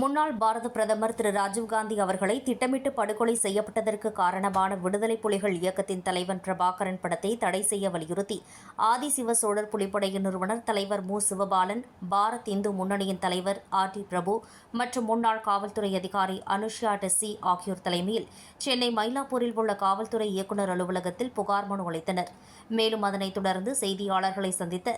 முன்னாள் பாரத பிரதமர் திரு ராஜீவ்காந்தி அவர்களை திட்டமிட்டு படுகொலை செய்யப்பட்டதற்கு காரணமான விடுதலை புலிகள் இயக்கத்தின் தலைவன் பிரபாகரன் படத்தை தடை செய்ய வலியுறுத்தி ஆதிசிவ சோழர் புலிப்படையின் நிறுவனர் தலைவர் மு. சிவபாலன் பாரத் இந்து முன்னணியின் தலைவர் ஆர். டி. பிரபு மற்றும் முன்னாள் காவல்துறை அதிகாரி அனுஷ்யா டெஸ்ஸி ஆகியோர் தலைமையில் சென்னை மயிலாப்பூரில் உள்ள காவல்துறை இயக்குநர் அலுவலகத்தில் புகார் மனு அளித்தனர். மேலும் அதனைத் தொடர்ந்து செய்தியாளர்களை சந்தித்த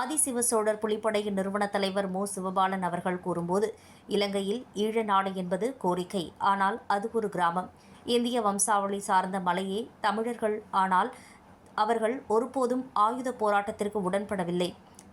ஆதிசிவ சோழர் புலிப்படையின் நிறுவன தலைவர் மு. சிவபாலன் அவர்கள் கூறும்போது இலங்கையில் ஈழநாடு என்பது கோரிக்கை. ஆனால் அது ஒரு கிராமம். இந்திய வம்சாவளி சார்ந்த மலையே தமிழர்கள். ஆனால் அவர்கள் ஒருபோதும் ஆயுத போராட்டத்திற்கு உடன்படவில்லை.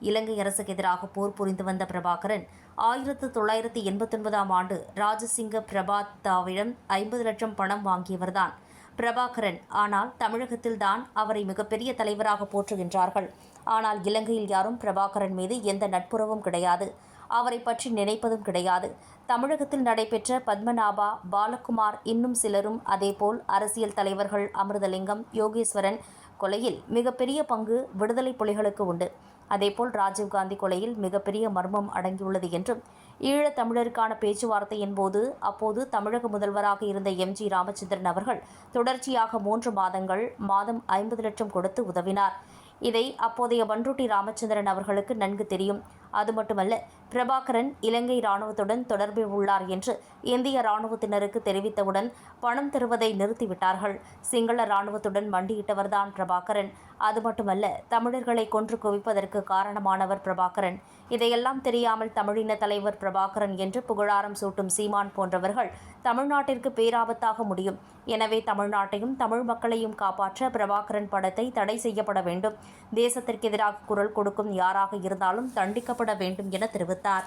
இலங்கை அரசுக்கு எதிராக போர் புரிந்து வந்த பிரபாகரன் ஆயிரத்து தொள்ளாயிரத்தி எண்பத்தொன்பதாம் ஆண்டு ராஜசிங்க பிரபாத்தாவிடம் ஐம்பது லட்சம் பணம் வாங்கியவர்தான் பிரபாகரன். ஆனால் தமிழகத்தில் தான் அவரை மிகப்பெரிய தலைவராக போற்றுகின்றார்கள். ஆனால் இலங்கையில் யாரும் பிரபாகரன் மீது எந்த நட்புறவும் கிடையாது. அவரை பற்றி நினைப்பதும் கிடையாது. தமிழகத்தில் நடைபெற்ற பத்மநாபா பாலகுமார் இன்னும் சிலரும் அதேபோல் அரசியல் தலைவர்கள் அமிர்தலிங்கம் யோகேஸ்வரன் கொலையில் மிகப்பெரிய பங்கு விடுதலை புலிகளுக்கு உண்டு. அதேபோல் ராஜீவ்காந்தி கொலையில் மிகப்பெரிய மர்மம் அடங்கியுள்ளது என்றும் ஈழத் தமிழருக்கான பேச்சுவார்த்தையின் போது அப்போது தமிழக முதல்வராக இருந்த எம். ஜி. ராமச்சந்திரன் அவர்கள் தொடர்ச்சியாக மூன்று மாதங்கள் மாதம் ஐம்பது லட்சம் கொடுத்து உதவினார். இதை அப்போதைய பன்ருட்டி ராமச்சந்திரன் அவர்களுக்கு நன்கு தெரியும். அது மட்டுமல்ல பிரபாகரன் இலங்கை இராணுவத்துடன் தொடர்பில் உள்ளார் என்று இந்திய இராணுவத்தினருக்கு தெரிவித்தவுடன் பணம் தருவதை நிறுத்திவிட்டார்கள். சிங்கள இராணுவத்துடன் மண்டியிட்டவர்தான் பிரபாகரன். அது மட்டுமல்ல தமிழர்களை கொன்று குவிப்பதற்கு காரணமானவர் பிரபாகரன். இதையெல்லாம் தெரியாமல் தமிழின தலைவர் பிரபாகரன் என்று புகழாரம் சூட்டும் சீமான் போன்றவர்கள் தமிழ்நாட்டிற்கு பேராபத்தாக முடியும். எனவே தமிழ்நாட்டையும் தமிழ் மக்களையும் காப்பாற்ற பிரபாகரன் படத்தை தடை செய்யப்பட வேண்டும். தேசத்திற்கு எதிராக குரல் கொடுக்கும் யாராக இருந்தாலும் தண்டிக்க தண்டிக்கப்பட வேண்டும் என தெரிவித்தார்.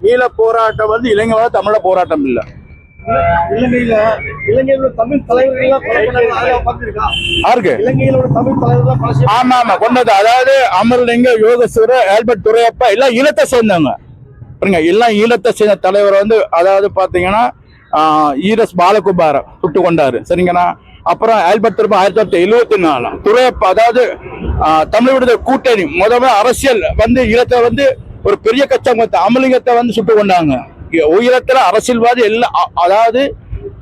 ஈழ போராட்டம் வந்து இளைஞர்கள தமிழ போராட்டம் இல்ல. இலங்கையில இலங்கையில தமிழ் தலைவர்கள் ஆமா ஆமா கொண்டது. அதாவது அமர்லிங்க யோகேஸ்வரர் ஆல்பர்ட் துரையப்பா எல்லாம் ஈழத்தை சேர்ந்தவங்க. பாருங்க எல்லாம் ஈழத்தை சேர்ந்த தலைவர் வந்து அதாவது பாத்தீங்கன்னா ஈரஸ் பாலகுமார சுட்டு கொண்டாரு. சரிங்களா அப்புறம் ஆல்பர்ட் திரும்ப ஆயிரத்தி தொள்ளாயிரத்தி எழுபத்தி நாலு. துறை அதாவது ஆஹ், தமிழ் விடுதலை கூட்டணி. முதல்ல அரசியல் வந்து ஈழத்தை வந்து ஒரு பெரிய கச்சம் அமலிங்கத்தை வந்து சுட்டு கொண்டாங்க. உயரத்துல அரசியல்வாதி எல்லாம் அதாவது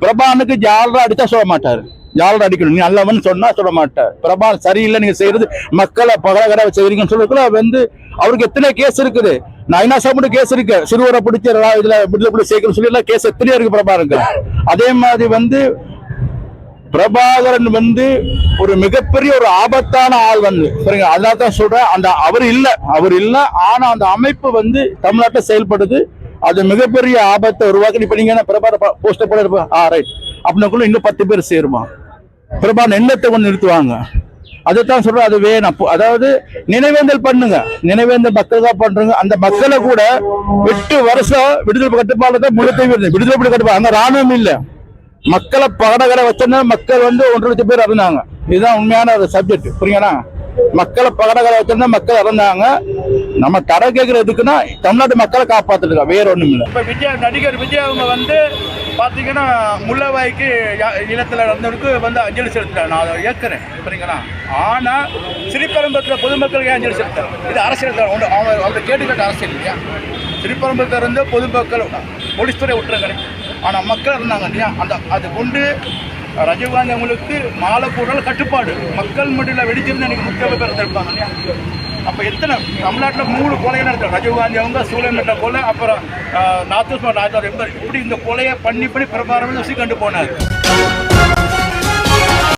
பிரபானுக்கு ஜாலரா அடிச்சா சொல்ல மாட்டாரு. ஜாலரா அடிக்கணும். நீ நல்லவன் சொன்னா சொல்ல மாட்டார். பிரபா சரியில்லை நீங்க செய்யறது மக்களை பகலகர செய்றீங்கன்னு சொல்லக்குள்ள வந்து அவருக்கு எத்தனை கேஸ் இருக்குது? நைனா சாப்பிட்டு கேஸ் இருக்கு. சிறுவரை பிடிச்ச இதுல விடுதலை புலி சேர்க்கணும் சொல்லி எல்லாம் கேஸ் எத்தனையோ இருக்கு பிரபா இருக்கு அதே மாதிரி வந்து பிரபாகரன் வந்து ஒரு மிகப்பெரிய ஒரு ஆபத்தான ஆள் வந்து. சரிங்க அதான் தான் சொல்றேன். அந்த அவர் இல்லை. அவர் இல்லை. ஆனா அந்த அமைப்பு வந்து தமிழ்நாட்டில் செயல்படுது. அது மிகப்பெரிய ஆபத்தை உருவாக்கி இப்ப நீங்க என்ன பிரபார போஸ்டர் போட இருப்பா ஆ ரைட் அப்படின்னாக்குள்ள இன்னும் பத்து பேர் சேருமா? பிரபா எண்ணத்தை கொண்டு நிறுத்துவாங்க. அதைத்தான் சொல்றேன். அது வேணும். அப்போ அதாவது நினைவேந்தல் பண்ணுங்க. நினைவேந்தல் மக்களுக்காக பண்றாங்க. அந்த மக்களை கூட எட்டு வருஷம் விடுதலை கட்டுப்பாடு தான் முழுத்தை விடுதலை கட்டுப்பாடு. அங்க ராணுவம் இல்லை. மக்களை பகடகரை வச்சிருந்தா மக்கள் வந்து ஒன்றரை லட்சம் பேர் இறந்தாங்க. இதுதான் உண்மையான ஒரு சப்ஜெக்ட் புரியுங்களா மக்களை பகடகரை வச்சிருந்தா மக்கள் இறந்தாங்க. நம்ம தடை கேட்கறதுக்குன்னா தமிழ்நாட்டு மக்களை காப்பாத்துருக்கா வேற ஒண்ணும் இல்லை இப்ப விஜயா நடிகர் விஜய் அவங்க வந்து பாத்தீங்கன்னா முள்ளவாய்க்கு இனத்துல நடந்தவருக்கு வந்து அஞ்சலி செலுத்துறாங்க நான் அதை ஏற்கிறேன். புரியுங்களா ஆனா சிறிப்பரம்பத்துல பொதுமக்களுக்கு அஞ்சலி செலுத்துறாங்க இது அரசியல் தான். அவங்க அவங்க கேட்டுக்கிட்ட அரசியல் இல்லையா? சிறிப்பரம்பத்துல இருந்து பொதுமக்கள் போலீஸ் துறை விட்டுறாங்க ஆனால் மக்கள் இருந்தாங்க இல்லையா? அந்த அது கொண்டு ரஜீவ்காந்தி அவங்களுக்கு மாலை போடுறது கட்டுப்பாடு. மக்கள் மட்டியில் வெடிச்சிருந்து எனக்கு முக்கிய பேர் இருப்பாங்க இல்லையா? அப்போ எத்தனை தமிழ்நாட்டில் மூணு கொலைகள் நடத்தாங்க ராஜீவ்காந்தி அவங்க சூழல்நட்ட கொலை அப்புறம் நார்த் ராஜா இப்படி இந்த கொலையை பண்ணி பண்ணி பிரபாரம் வச்சு கண்டு போனார்.